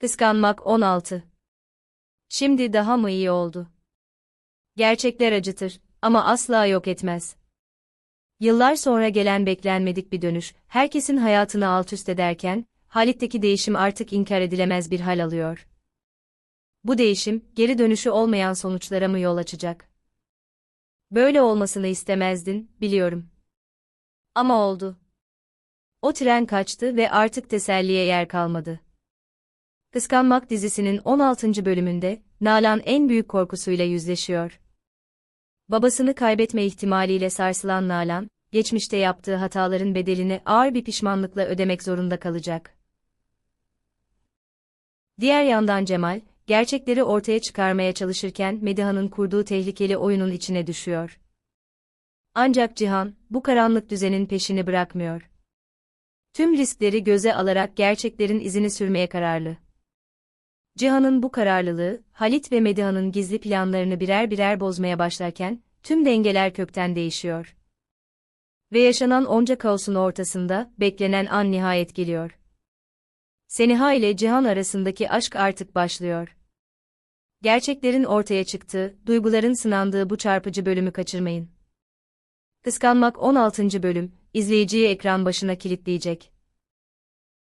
Kıskanmak 16. Şimdi daha mı iyi oldu? Gerçekler acıtır ama asla yok etmez. Yıllar sonra gelen beklenmedik bir dönüş, herkesin hayatını alt üst ederken, Halit'teki değişim artık inkar edilemez bir hal alıyor. Bu değişim, geri dönüşü olmayan sonuçlara mı yol açacak? Böyle olmasını istemezdin, biliyorum. Ama oldu. O tren kaçtı ve artık teselliye yer kalmadı. Kıskanmak dizisinin 16. bölümünde, Nalan en büyük korkusuyla yüzleşiyor. Babasını kaybetme ihtimaliyle sarsılan Nalan, geçmişte yaptığı hataların bedelini ağır bir pişmanlıkla ödemek zorunda kalacak. Diğer yandan Cemal, gerçekleri ortaya çıkarmaya çalışırken Mediha'nın kurduğu tehlikeli oyunun içine düşüyor. Ancak Cihan, bu karanlık düzenin peşini bırakmıyor. Tüm riskleri göze alarak gerçeklerin izini sürmeye kararlı. Cihan'ın bu kararlılığı, Halit ve Mediha'nın gizli planlarını birer birer bozmaya başlarken, tüm dengeler kökten değişiyor. Ve yaşanan onca kaosun ortasında, beklenen an nihayet geliyor. Seniha ile Cihan arasındaki aşk artık başlıyor. Gerçeklerin ortaya çıktığı, duyguların sınandığı bu çarpıcı bölümü kaçırmayın. Kıskanmak 16. bölüm, izleyiciyi ekran başına kilitleyecek.